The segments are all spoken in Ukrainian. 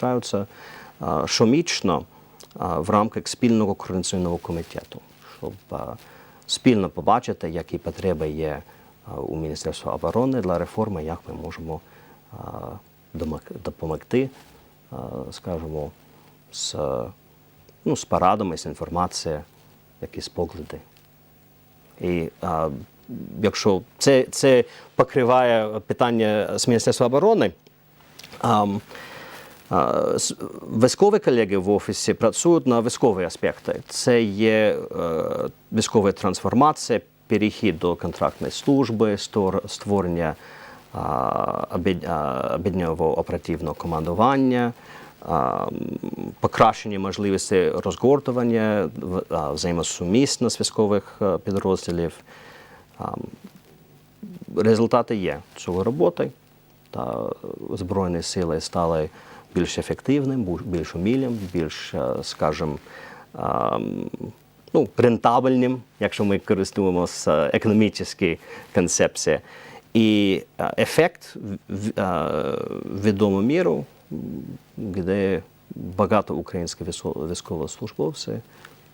залишаються а, щомічно в рамках спільного координаційного комітету, щоб спільно побачити, які потреби є у Міністерства оборони для реформи, як ми можемо допомогти, скажімо, з, ну, з порадами, з інформацією, якісь погляди. І якщо це, це покриває питання з Міністерства оборони, с- військові колеги в офісі працюють на військові аспекти. Це є е, військова трансформація, перехід до контрактної служби, створення об'єднаного оперативного командування, покращення можливості розгортування, взаємосумісність військових е, підрозділів. Результати є цієї роботи. Та Збройні сили стали більш ефективним, більш умілим, більш, е, скажімо, ну, рентабельним, якщо ми користуємося економічною концепцією. І е, ефект в- в- е, міру, де багато українських військовослужбовців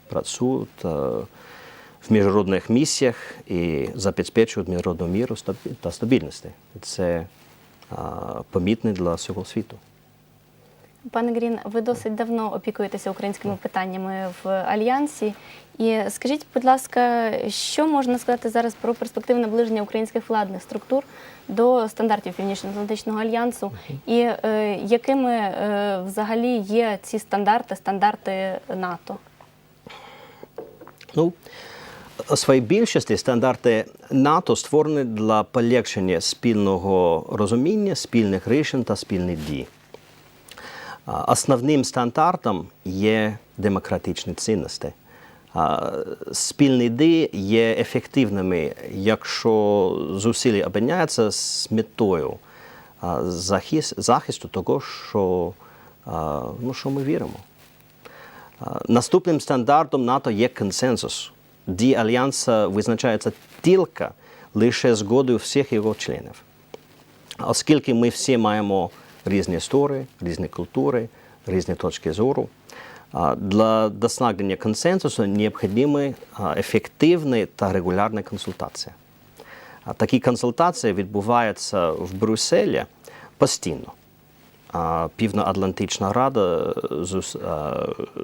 працюють е, в міжнародних місіях і забезпечують міжнародну міру та стабільності. Це а, помітно для всього світу. Пане Грін, ви досить давно опікуєтеся українськими питаннями в альянсі. І скажіть, будь ласка, що можна сказати зараз про перспективу наближення українських владних структур до стандартів Північно-Атлантичного альянсу, і е, якими е, взагалі є ці стандарти, стандарти НАТО? Ну, у своїй більшості стандарти НАТО створені для полегшення спільного розуміння, спільних рішень та спільних дій. Основним стандартом є демократичні цінності. А, Спільні дії є ефективними, якщо зусилля об'єднається з метою захисту того, що, ну, що ми віримо. Наступним стандартом НАТО є консенсус. Дії альянсу визначаються тільки лише згодою всіх його членів. Оскільки ми всі маємо різні історії, різні культури, різні точки зору, для досягнення консенсусу необхідні ефективні та регулярні консультації. Такі консультації відбуваються в Брюсселі постійно. Півноатлантична рада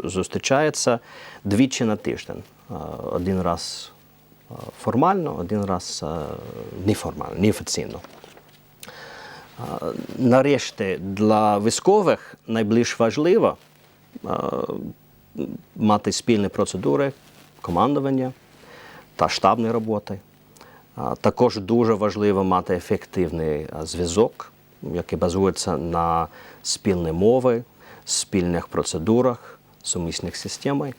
зустрічається двічі на тиждень. Один раз формально, один раз неформально, неофіційно. Нарешті для військових найбільш важливо мати спільні процедури командування та штабної роботи. Також дуже важливо мати ефективний зв'язок, який базується на спільній мові, спільних процедурах, сумісних системах.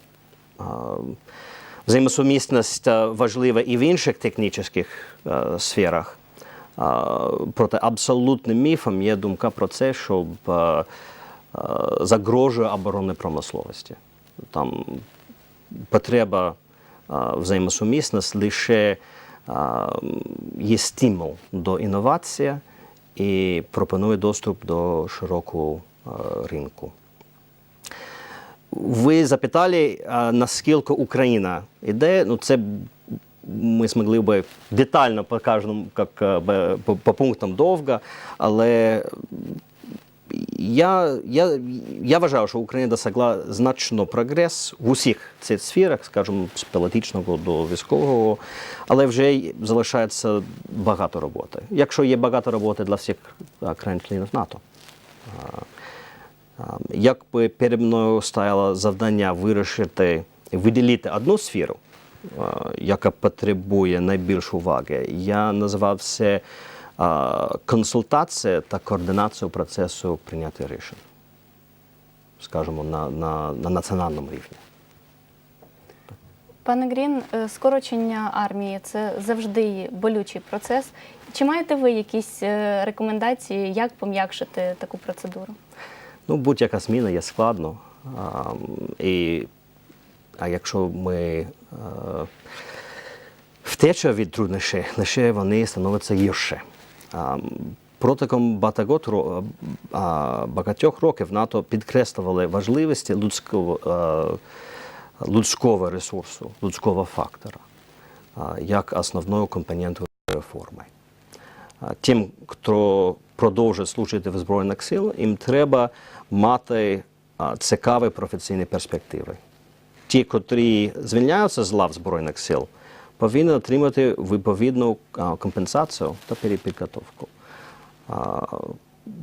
Взаємосумісність важлива і в інших технічних сферах. Проте абсолютним міфом є думка про це, що а, а, загрожує оборонній промисловості. Там потреба взаємосумісність лише є стимул до інновації і пропонує доступ до широкого ринку. Ви запитали, наскільки Україна йде. Ну, це ми змогли би детально по кожному, як, е, по, пунктам довго, але я, я, я вважаю, що Україна досягла значно прогрес в усіх цих сферах, скажімо, з політичного до військового, але вже залишається багато роботи. Якщо є багато роботи для всіх країн-членів НАТО. А, Якби перед мною стояло завдання вирішити, виділити одну сферу, яка потребує найбільш уваги, я називав це консультація та координацію процесу прийняття рішень, скажімо, на, на, на національному рівні. Пане Грін, е, скорочення армії це завжди болючий процес. Чи маєте ви якісь е, рекомендації, як пом'якшити таку процедуру? Ну, будь-яка зміна є складно. І, а якщо ми а, втеча від труднощів, лише вони становляться гірше. Протягом багатьох, ро- багатьох років НАТО підкреслювали важливість людського, е, людського ресурсу, людського фактора як основною компонентою реформи. Тим, хто продовжує служити в Збройних сил, їм треба мати цікаві професійні перспективи. Ті, котрі звільняються з лав Збройних сил, повинні отримати відповідну компенсацію та перепідготовку.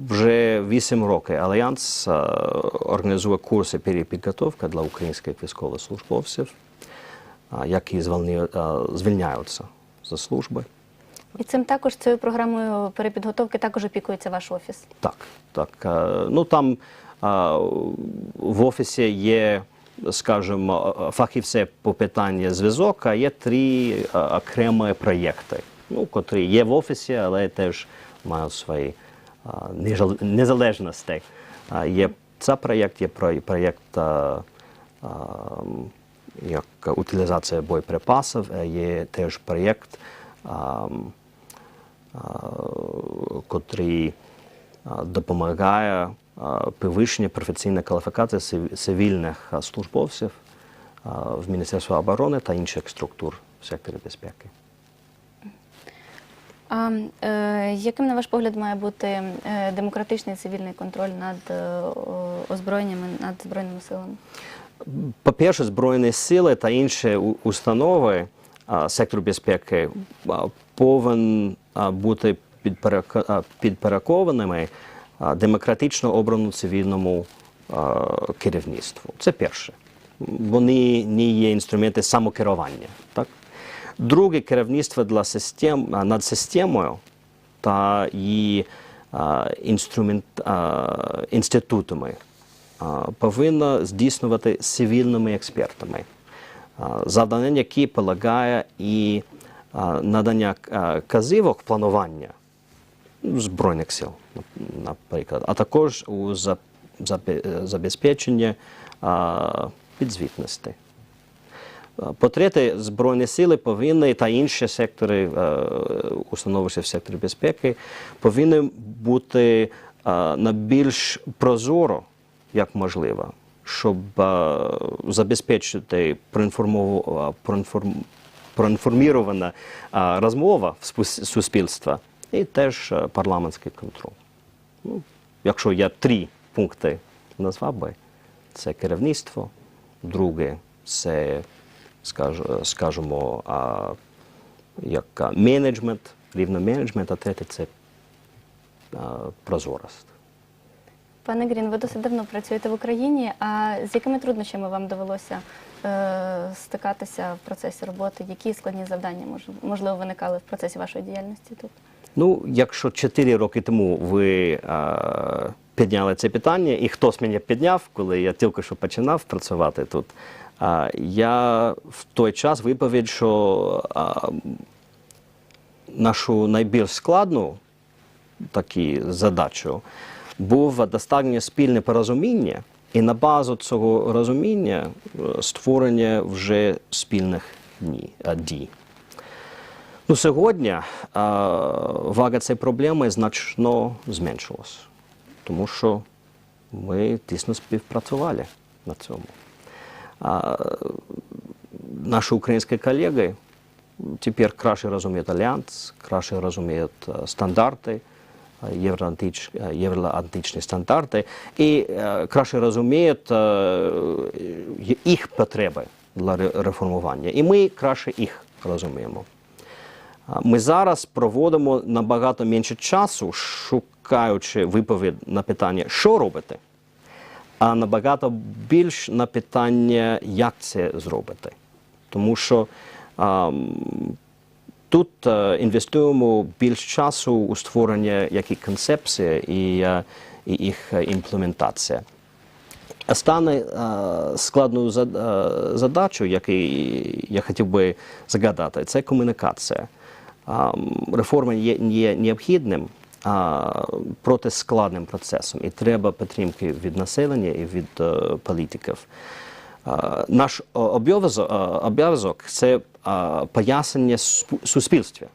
Вже 8 років Альянс організує курси перепідготовки для українських військовослужбовців, які звільняються з служби. І цим також цією програмою перепідготовки також опікується ваш офіс. Так, так. Е, Ну там в офісі є, скажімо, фахівці по питанню зв'язок, а є три окремі проєкти, ну, котрі є в офісі, але теж мають свої незалежності. Є цей проєкт, є про- проєкт як утилізація боєприпасів, є теж проєкт. котрий допомагає а, підвищенню професійної кваліфікації цивільних службовців в Міністерстві оборони та інших структур в секторі безпеки. А е, яким, на ваш погляд, має бути е, демократичний цивільний контроль над е, озброєннями, над збройними силами? По-перше, Збройні сили та інші установи сектору безпеки повинні бути а, демократично обраному цивільному керівництву. Це перше. Вони не є інструменти самокерування. Так? Друге керівництво для систем, над системою та її інструмент, інститутами а, повинна здійснювати цивільними експертами, завдання, які полагає і надання а, казівок планування ну, Збройних сил, наприклад, а також у за- забезпечення підзвітності. По-третє, Збройні сили повинні та інші сектори, е, установи в секторі безпеки, повинні бути е, на більш прозоро, як можливо, щоб е, забезпечити проінформов- проінформ- проінформірована е, розмова в суспільства і теж е, парламентський контроль. Ну, якщо я три пункти назвав би, це керівництво, друге це, скажімо, як менеджмент, рівно менеджмент, а третє це прозорість. Пане Грін, ви досить давно працюєте в Україні. А з якими труднощами вам довелося е, стикатися в процесі роботи? Які складні завдання можливо виникали в процесі вашої діяльності тут? Ну, якщо 4 роки тому ви а, підняли це питання, і хтось мене підняв, коли я тільки що починав працювати тут, а, я в той час виповідь, що а, нашу найбільш складну такі задачу був достатньо спільне порозуміння, і на базу цього розуміння е, створення вже спільних дій. Ну, сьогодні а, вага цієї проблеми значно зменшилась, тому що ми тісно співпрацювали на цьому. А, наші українські колеги тепер краще розуміють альянс, краще розуміють е, стандарти, е, євроантич, е, євроатлантичні стандарти, і е, краще розуміють е, їх потреби для реформування. І ми краще їх розуміємо. А Ми зараз проводимо набагато менше часу, шукаючи відповідь на питання, що робити, а набагато більш на питання, як це зробити. Тому що ам, тут е, інвестуємо більш часу у створення які концепції і, е, і їх імплементація. Остане е, складною зад- задачою, яку я хотів би загадати, це комунікація. Реформа є, є необхідним, а, проте складним процесом, і треба підтримки від населення і від е, політиків. А, Наш обов'язок, е, це а, пояснення суспільстві,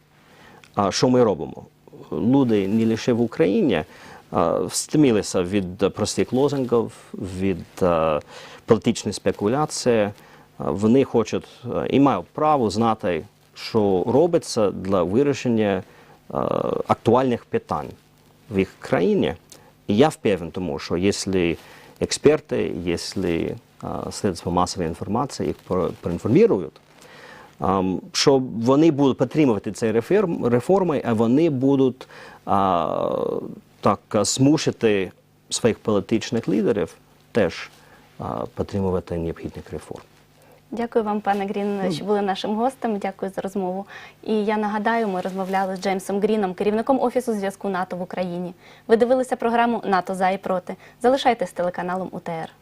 а, що ми робимо. люди не лише в Україні встомилися від простих лозунгів, від а, політичної спекуляції. Вони хочуть і мають право знати, що робиться для вирішення актуальних питань в їх країні. І я впевнений, тому що якщо експерти, якщо а, средства масової інформації їх про- проінформують, що вони будуть підтримувати ці реформ- реформи, а вони будуть так а, змусити своїх політичних лідерів теж підтримувати необхідних реформ. Дякую вам, пане Грін, що були нашим гостем. Дякую за розмову. І я нагадаю, ми розмовляли з Джеймсом Гріном, керівником офісу зв'язку НАТО в Україні. Ви дивилися програму НАТО за і проти. Залишайтесь телеканалом УТР.